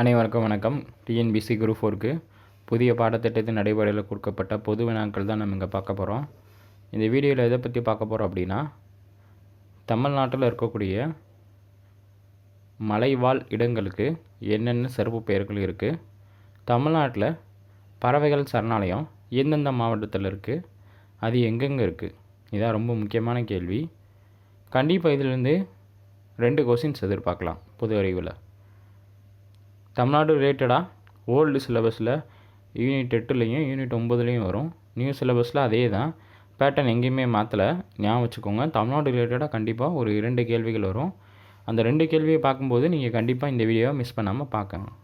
அனைவருக்கும் வணக்கம். TNPSC group ஃபோருக்கு புதிய பாடத்திட்டத்தின் நடைமுறையில் கொடுக்கப்பட்ட பொது வினாக்கள் தான் நம்ம இங்கே பார்க்க போகிறோம். இந்த வீடியோவில் எதை பற்றி பார்க்க போகிறோம் அப்படின்னா தமிழ்நாட்டில் இருக்கக்கூடிய மலைவாழ் இடங்களுக்கு என்னென்ன சிறப்பு பெயர்கள் இருக்குது தமிழ்நாட்டில் பறவைகள் சரணாலயம் எந்தெந்த மாவட்டத்தில் இருக்குது அது எங்கெங்கே இருக்குது இதான் ரொம்ப முக்கியமான கேள்வி. கண்டிப்பாக இதிலேருந்து ரெண்டு கொஸ்டின்ஸ் எதிர்பார்க்கலாம் பொது அறிவில். தமிழ்நாடு ரிலேட்டடாக ஓல்டு சிலபஸில் யூனிட் எட்டுலேயும் யூனிட் ஒம்பதுலேயும் வரும். நியூ சிலபஸில் அதே தான் பேட்டர்ன் எங்கேயுமே மாற்றலை ஞாபகம் வச்சுக்கோங்க. தமிழ்நாடு ரிலேட்டடாக கண்டிப்பாக ஒரு இரண்டு கேள்விகள் வரும். அந்த ரெண்டு கேள்வியை பார்க்கும்போது நீங்கள் கண்டிப்பாக இந்த வீடியோவை மிஸ் பண்ணாமல் பார்க்கணும்.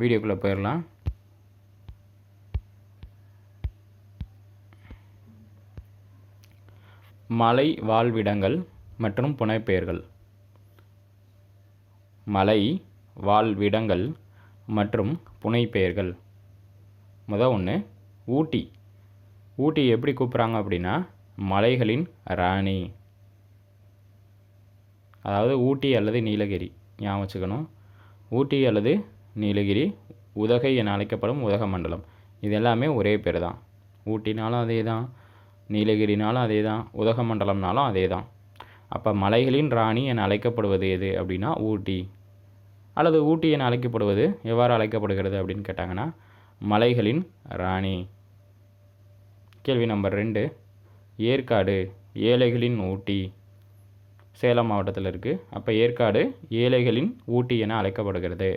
வீடியோக்குள்ளே போயிடலாம். மலை வாழ்விடங்கள் மற்றும் புனைப்பெயர்கள். மலை வாழ்விடங்கள் மற்றும் புனைப்பெயர்கள். முத ஒன்று ஊட்டி. ஊட்டி எப்படி கூப்பிட்றாங்க அப்படின்னா மலைகளின் ராணி. அதாவது ஊட்டி அல்லது நீலகிரி. ஞாபகம் வச்சுக்கணும். ஊட்டி அல்லது நீலகிரி உதகை என அழைக்கப்படும் உதக மண்டலம். இது எல்லாமே ஒரே பேர் தான். ஊட்டினாலும் அதே தான். நீலகிரினாலும் அதே தான். உதக மண்டலம்னாலும் அதே தான். அப்போ மலைகளின் ராணி என அழைக்கப்படுவது எது அப்படின்னா ஊட்டி. அல்லது ஊட்டி என அழைக்கப்படுவது எவ்வாறு அழைக்கப்படுகிறது அப்படின்னு கேட்டாங்கன்னா மலைகளின் ராணி. கேள்வி நம்பர் ரெண்டு ஏற்காடு ஏழைகளின் ஊட்டி. சேலம் மாவட்டத்தில் இருக்குது அப்போ ஏற்காடு ஏழைகளின் ஊட்டி என அழைக்கப்படுகிறது.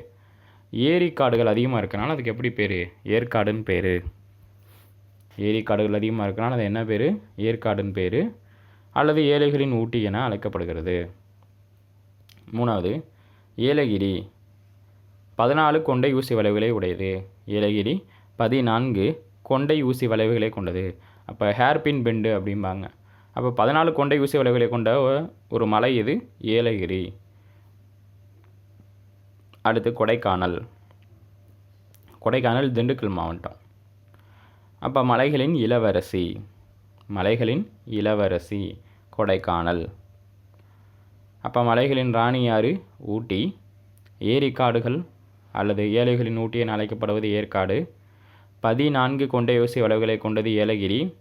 ஏரிக்காடுகள் அதிகமாக இருக்கனால அதுக்கு எப்படி பேர்? ஏற்காடுன்னு பேர். ஏரிக்காடுகள் அதிகமாக இருக்கனால அது என்ன பேர்? ஏற்காடுன்னு பேர். அல்லது ஏழைகளின் ஊட்டி என அழைக்கப்படுகிறது. மூணாவது ஏலகிரி. பதினாலு கொண்டை ஊசி வளைவுகளை உடையது. ஏலகிரி பதினான்கு கொண்டை ஊசி வளைவுகளை கொண்டது. அப்போ ஹேர்பின் பெண்டு அப்படிம்பாங்க. அப்போ பதினாலு கொண்டை ஊசி வளைவுகளை கொண்ட ஒரு மலை இது ஏலகிரி. அடுத்து கொடைக்கானல். கொடைக்கானல் திண்டுக்கல் மாவட்டம். அப்போ மலைகளின் இளவரசி. மலைகளின் இளவரசி. கொடைக்கானல். அப்போ மலைகளின் ராணி யாரு ஊட்டி ஏரிக்காடுகள் அல்லது ஏழைகளின் ஊட்டி என அழைக்கப்படுவது ஏற்காடு. பதினான்கு கொண்ட யோசி வளைவுகளை கொண்டது ஏலகிரி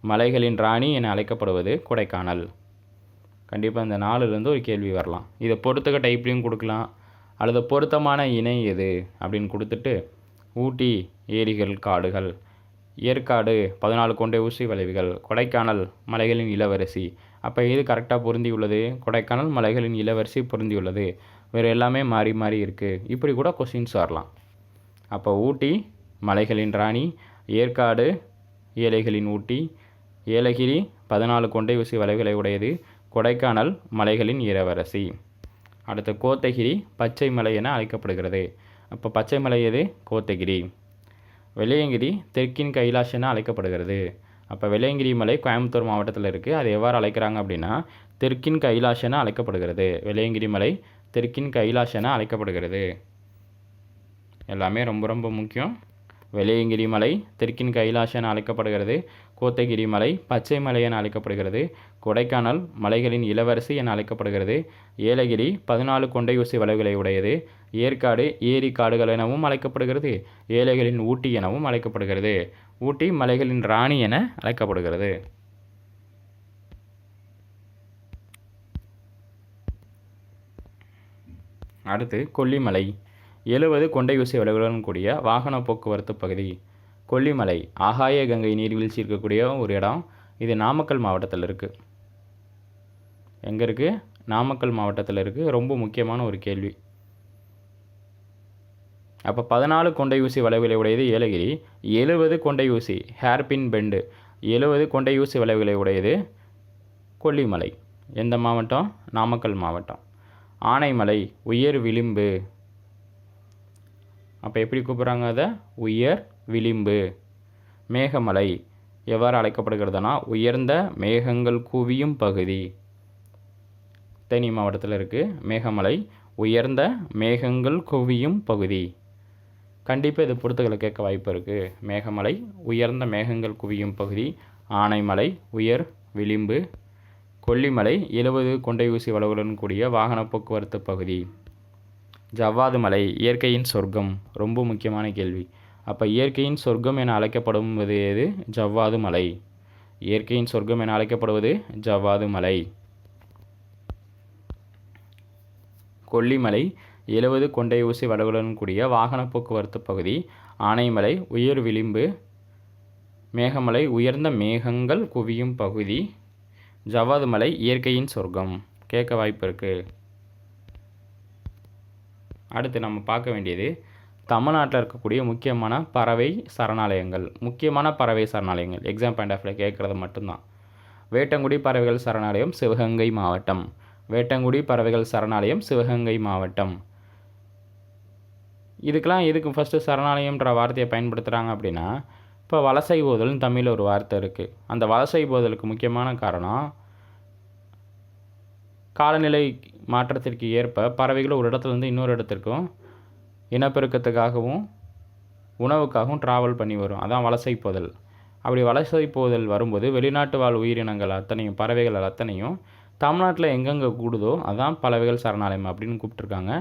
மலைகளின் ராணி என அழைக்கப்படுவது கொடைக்கானல். கண்டிப்பாக இந்த நாலுலேருந்து ஒரு கேள்வி வரலாம். இதை பொறுத்துக்க டைப்லையும் கொடுக்கலாம். அல்லது பொருத்தமான இணை எது? அப்படின்னு கொடுத்துட்டு ஊட்டி ஏரிகள் காடுகள் ஏற்காடு பதினாலு கொண்டை ஊசி வளைவுகள் கொடைக்கானல் மலைகளின் இளவரசி. அப்போ இது கரெக்டாக பொருந்தியுள்ளது? கொடைக்கானல் மலைகளின் இளவரசி பொருந்தியுள்ளது. வேறு எல்லாமே மாறி மாறி இருக்குது இப்படி கூட கொஸ்டின்ஸ் வரலாம் அப்போ ஊட்டி மலைகளின் ராணி ஏற்காடு ஏழைகளின் ஊட்டி ஏலகிரி பதினாலு கொண்டை ஊசி வளைவுகளை உடையது கொடைக்கானல் மலைகளின் இளவரசி. அடுத்து கோத்தகிரி பச்சை மலை என அழைக்கப்படுகிறது. அப்போ பச்சை மலை எது? கோத்தகிரி. வெள்ளையங்கிரி தெற்கின் கைலாஷ் என அழைக்கப்படுகிறது. அப்போ வெள்ளையங்கிரி மலை கோயம்புத்தூர் மாவட்டத்தில் இருக்குது அது எவ்வாறு அழைக்கிறாங்க அப்படின்னா தெற்கின் கைலாஷ் என அழைக்கப்படுகிறது. வெள்ளையங்கிரி மலை தெற்கின் கைலாஷ் என அழைக்கப்படுகிறது. எல்லாமே ரொம்ப ரொம்ப முக்கியம். வெள்ளையங்கிரி மலை தெற்கின் கைலாஷ் என அழைக்கப்படுகிறது. கோத்தகிரி மலை பச்சை மலை என அழைக்கப்படுகிறது. கொடைக்கானல் மலைகளின் இளவரசி என அழைக்கப்படுகிறது. ஏலகிரி பதினாலு கொண்டை ஊசி வளைவுகளை உடையது. ஏற்காடு ஏரி காடுகள் எனவும் அழைக்கப்படுகிறது. ஏழைகளின் ஊட்டி எனவும் அழைக்கப்படுகிறது. ஊட்டி மலைகளின் ராணி என அழைக்கப்படுகிறது. அடுத்து கொல்லிமலை. எழுபது கொண்டை ஊசி வளைவுடன் கூடிய வாகன போக்குவரத்து பகுதி. கொல்லிமலை ஆகாய கங்கை நீர்வீழ்ச்சி இருக்கக்கூடிய ஒரு இடம். இது நாமக்கல் மாவட்டத்தில் இருக்குது எங்கே இருக்குது நாமக்கல் மாவட்டத்தில் இருக்குது ரொம்ப முக்கியமான ஒரு கேள்வி. அப்போ பதினாலு கொண்டை ஊசி வளைவுகளை உடையது ஏலகிரி. எழுபது கொண்டை ஊசி ஹேர்பின் பெண்டு. எழுபது கொண்டை ஊசி வளைவுகளை உடையது கொல்லிமலை. எந்த மாவட்டம்? நாமக்கல் மாவட்டம். ஆனைமலை உயர் விளிம்பு. அப்போ எப்படி கூப்பிட்றாங்க அதை? உயர் விளிம்பு. மேகமலை. எவ்வாறு அழைக்கப்படுகிறதுனா உயர்ந்த மேகங்கள் குவியும் பகுதி. தேனி மாவட்டத்தில் இருக்குது மேகமலை. உயர்ந்த மேகங்கள் குவியும் பகுதி. கண்டிப்பாக இது பொறுத்துக்களை கேட்க வாய்ப்பு இருக்குது மேகமலை. உயர்ந்த மேகங்கள் குவியும் பகுதி. ஆனைமலை. உயர் விளிம்பு. கொல்லிமலை. எழுபது கொண்டை ஊசி வளவுடன் கூடிய வாகன போக்குவரத்து பகுதி. ஜவ்வாது மலை இயற்கையின் சொர்க்கம் ரொம்ப முக்கியமான கேள்வி. அப்போ இயற்கையின் சொர்க்கம் என அழைக்கப்படுவது எது? ஜவ்வாது மலை. இயற்கையின் சொர்க்கம் என அழைக்கப்படுவது ஜவ்வாது மலை. கொல்லிமலை எழுபது கொண்டை ஊசி வடகுடன் கூடிய வாகன போக்குவரத்து பகுதி. ஆனைமலை உயர் விளிம்பு. மேகமலை உயர்ந்த மேகங்கள் குவியும் பகுதி. ஜவ்வாது மலை இயற்கையின் சொர்க்கம். கேட்க வாய்ப்பு இருக்குது அடுத்து நம்ம பார்க்க வேண்டியது தமிழ்நாட்டில் இருக்கக்கூடிய முக்கியமான பறவை சரணாலயங்கள். முக்கியமான பறவை சரணாலயங்கள். எக்ஸாம் பாயிண்ட் ஆஃப்ல கேட்குறது மட்டும்தான். வேட்டங்குடி பறவைகள் சரணாலயம் சிவகங்கை மாவட்டம். வேட்டங்குடி பறவைகள் சரணாலயம் சிவகங்கை மாவட்டம். இதுக்கெலாம் எதுக்கு ஃபஸ்ட்டு சரணாலயம்ன்ற வார்த்தையை பயன்படுத்துகிறாங்க அப்படின்னா இப்போ வலசை போதல்னு தமிழில் ஒரு வார்த்தை இருக்குது அந்த வலசை போதலுக்கு முக்கியமான காரணம் காலநிலை மாற்றத்திற்கு ஏற்ப பறவைகள் ஒரு இடத்துலேருந்து இன்னொரு இடத்திற்கும் இனப்பெருக்கத்துக்காகவும் உணவுக்காகவும் ட்ராவல் பண்ணி வரும். அதான் வலசை போதல். அப்படி வலசை போதல் வரும்போது வெளிநாட்டு வாழ் உயிரினங்கள் அத்தனையும் பறவைகள் அத்தனையும் தமிழ்நாட்டில் எங்கெங்கே கூடுதோ அதான் பறவைகள் சரணாலயம் அப்படின்னு கூப்பிட்ருக்காங்க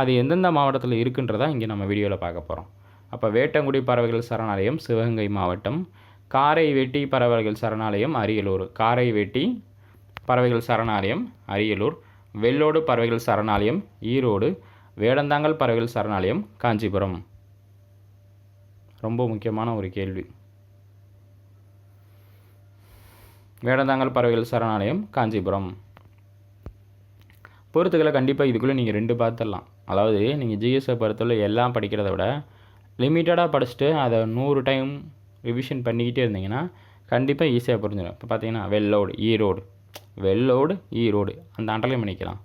அது எந்தெந்த மாவட்டத்தில் இருக்குன்றதான் இங்கே நம்ம வீடியோவில் பார்க்க போகிறோம் அப்போ வேட்டங்குடி பறவைகள் சரணாலயம் சிவகங்கை மாவட்டம் காரை வெட்டி பறவைகள் சரணாலயம் அரியலூர். காரை வெட்டி பறவைகள் சரணாலயம் அரியலூர் வெள்ளோடு பறவைகள் சரணாலயம் ஈரோடு வேடந்தாங்கல் பறவைகள் சரணாலயம் காஞ்சிபுரம். ரொம்ப முக்கியமான ஒரு கேள்வி. வேடந்தாங்கல் பறவைகள் சரணாலயம் காஞ்சிபுரம். பொறுத்துக்களை கண்டிப்பாக இதுக்குள்ளே நீங்கள் ரெண்டு பார்த்துடலாம். அதாவது நீங்கள் ஜிஎஸ்ஐ பொறுத்தவரை எல்லாம் படிக்கிறத விட லிமிட்டடாக படிச்சுட்டு அதை நூறு டைம் ரிவிஷன் பண்ணிக்கிட்டே இருந்தீங்கன்னா கண்டிப்பாக ஈஸியாக புரிஞ்சிடும். இப்போ பார்த்தீங்கன்னா வெள்ளோடு ஈரோடு வெள்ளோடு ஈரோடு. அந்த அண்டர்லைன் பண்ணிக்கலாம்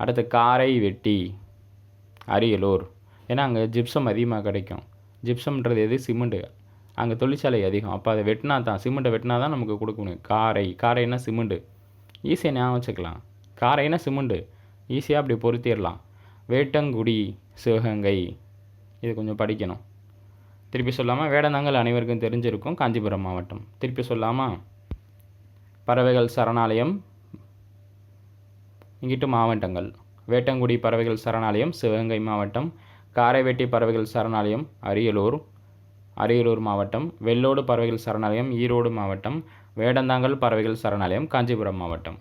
அடுத்து காரை வெட்டி அரியலூர். ஏன்னா அங்கே ஜிப்சம் அதிகமாக கிடைக்கும். ஜிப்சம்ன்றது எது? சிமெண்ட்டு அங்கே தொழிற்சாலை அதிகம். அப்போ அதை வெட்டினா தான் சிமெண்ட்டை வெட்டினா தான் நமக்கு கொடுக்க முடியும். காரை. காரைனா சிமெண்ட்டு ஈஸியாக ஞாபகம் வச்சுக்கலாம். காரைனா சிமெண்ட்டு ஈஸியாக அப்படி பொருத்திடலாம். வேட்டங்குடி சிவகங்கை. இது கொஞ்சம் படிக்கணும். திருப்பி சொல்லாமல் வேடந்தாங்கல் அனைவருக்கும் தெரிஞ்சிருக்கும். காஞ்சிபுரம் மாவட்டம். திருப்பி சொல்லாமல் பறவைகள் சரணாலயம் இங்கிட்டு மாவட்டங்கள். வேட்டங்குடி பறவைகள் சரணாலயம் சிவகங்கை மாவட்டம். காரைவெட்டி பறவைகள் சரணாலயம் அரியலூர் அரியலூர் மாவட்டம். வெள்ளோடு பறவைகள் சரணாலயம் ஈரோடு மாவட்டம். வேடந்தாங்கல் பறவைகள் சரணாலயம் காஞ்சிபுரம் மாவட்டம்.